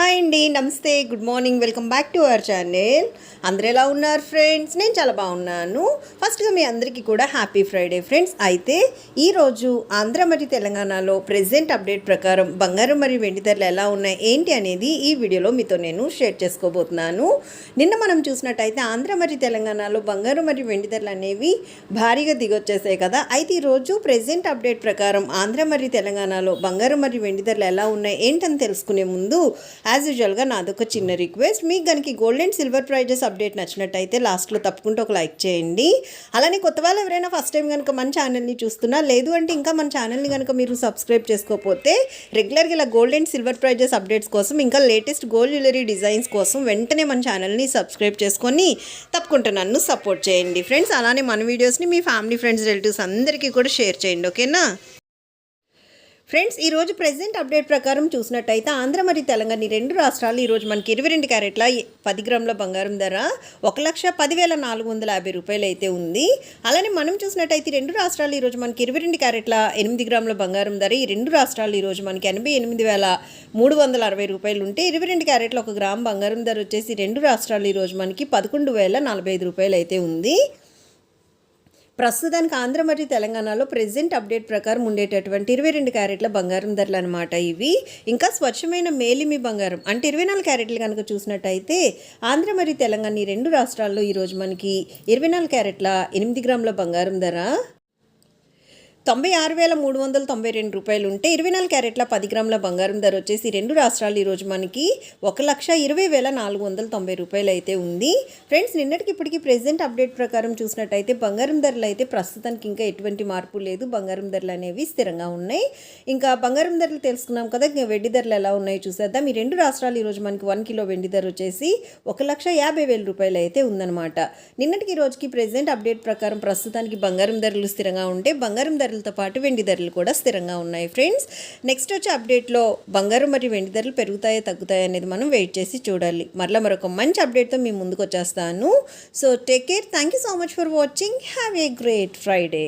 Hi అండి నమస్తే good morning welcome back to our channel. అందరు ఎలా ఉన్నారు ఫ్రెండ్స్? నేను చాలా బాగున్నాను. ఫస్ట్గా మీ అందరికీ కూడా హ్యాపీ ఫ్రైడే ఫ్రెండ్స్. అయితే ఈరోజు ఆంధ్ర మరియు తెలంగాణలో ప్రెజెంట్ అప్డేట్ ప్రకారం బంగారం మరియు వెండి ధరలు ఎలా ఉన్నాయి ఏంటి అనేది ఈ వీడియోలో మీతో నేను షేర్ చేసుకోబోతున్నాను. నిన్న మనం చూసినట్టయితే ఆంధ్ర మరియు తెలంగాణలో బంగారం మరియు వెండి ధరలు అనేవి భారీగా దిగొచ్చేసాయి కదా. అయితే ఈరోజు ప్రెజెంట్ అప్డేట్ ప్రకారం ఆంధ్ర మరియు తెలంగాణలో బంగారం మరియు వెండి ధరలు ఎలా ఉన్నాయి ఏంటని తెలుసుకునే ముందు యాజ్ యూజువల్గా నాదొక చిన్న రిక్వెస్ట్ మీకు కనుక gold and silver prizes update నచ్చినట్టయితే లాస్ట్లో తప్పకుండా ఒక లైక్ చేయండి. అలానే కొత్త వాళ్ళు ఎవరైనా ఫస్ట్ టైం కనుక మన ఛానల్ని చూస్తున్నా లేదు అంటే ఇంకా మన ఛానల్ని కనుక మీరు సబ్స్క్రైబ్ చేసుకోకపోతే రెగ్యులర్గా ఇలా gold and silver prizes updates కోసం ఇంకా లేటెస్ట్ గోల్డ్ జ్యువెలరీ డిజైన్స్ కోసం వెంటనే మన ఛానల్ని సబ్స్క్రైబ్ చేసుకొని తప్పకుండా నన్ను సపోర్ట్ చేయండి. ఫ్రెండ్స్ అలానే మన వీడియోస్ని మీ ఫ్యామిలీ ఫ్రెండ్స్ రిలేటివ్స్ అందరికీ కూడా షేర్ చేయండి ఓకేనా ఫ్రెండ్స్ ఈ రోజు ప్రెసెంట్ అప్డేట్ ప్రకారం చూసినట్టయితే ఆంధ్ర మరియు తెలంగాణ ఈ రెండు రాష్ట్రాలు ఈరోజు మనకి ఇరవై రెండు క్యారెట్ల పది గ్రాముల బంగారం ధర ఒక లక్ష పదివేల నాలుగు వందల యాభై రూపాయలు అయితే ఉంది. అలానే మనం చూసినట్టయితే రెండు రాష్ట్రాలు ఈరోజు మనకి ఇరవై రెండు క్యారెట్ల ఎనిమిది గ్రాముల బంగారం ధర ఈ రెండు రాష్ట్రాలు ఈరోజు మనకి ఎనభై ఎనిమిది వేల మూడు వందల అరవై రూపాయలు ఉంటే ఇరవై రెండు క్యారెట్ల ఒక గ్రామ్ బంగారం ధర వచ్చేసి రెండు రాష్ట్రాలు ఈరోజు మనకి పదకొండు వేల నలభై ఐదు రూపాయలు అయితే ఉంది. ప్రస్తుతానికి ఆంధ్ర మరియు తెలంగాణలో ప్రెసెంట్ అప్డేట్ ప్రకారం ఉండేటటువంటి ఇరవై రెండు క్యారెట్ల బంగారం ధరలు అనమాట ఇవి. ఇంకా స్వచ్ఛమైన మేలిమి బంగారం అంటే ఇరవై నాలుగు క్యారెట్లు కనుక చూసినట్టయితే ఆంధ్ర మరియు తెలంగాణ ఈ రెండు రాష్ట్రాల్లో ఈరోజు మనకి ఇరవై నాలుగు క్యారెట్ల ఎనిమిది గ్రాముల బంగారం ధర. తొంభై ఆరు వేల మూడు వందల తొంభై రెండు రూపాయలు ఉంటే ఇరవై నాలుగు క్యారెట్ల పది గ్రాముల బంగారం ధర వచ్చేసి రెండు రాష్ట్రాలు ఈరోజు మనకి ఒక లక్ష ఇరవై వేల నాలుగు వందల తొంభై రూపాయలు అయితే ఉంది. ఫ్రెండ్స్ నిన్నటికి ఇప్పటికి ప్రెసెంట్ అప్డేట్ ప్రకారం చూసినట్టయితే బంగారం ధరలు అయితే ప్రస్తుతానికి ఇంకా ఎటువంటి మార్పు లేదు. బంగారం ధరలు అనేవి స్థిరంగా ఉన్నాయి. ఇంకా బంగారం ధరలు తెలుసుకున్నాం కదా ఇంకా వెండి ధరలు ఎలా ఉన్నాయో చూసేద్దాం. ఈ రెండు రాష్ట్రాలు ఈరోజు మనకి వన్ కిలో వెండి ధర వచ్చేసి ఒక లక్ష యాభై వేల రూపాయలు అయితే ఉందన్నమాట. నిన్నటికి రోజుకి ప్రెసెంట్ అప్డేట్ ప్రకారం ప్రస్తుతానికి బంగారం ధరలు స్థిరంగా ఉంటే బంగారం ధర ధరలతో పాటు వెండి ధరలు కూడా స్థిరంగా ఉన్నాయి ఫ్రెండ్స్. నెక్స్ట్ వచ్చే అప్డేట్లో బంగారం మరియు వెండి ధరలు పెరుగుతాయో తగ్గుతాయో అనేది మనం వెయిట్ చేసి చూడాలి. మరలా మరొక మంచి అప్డేట్తో మీ ముందుకు వచ్చేస్తాను. So take care thank you so much for watching have a great Friday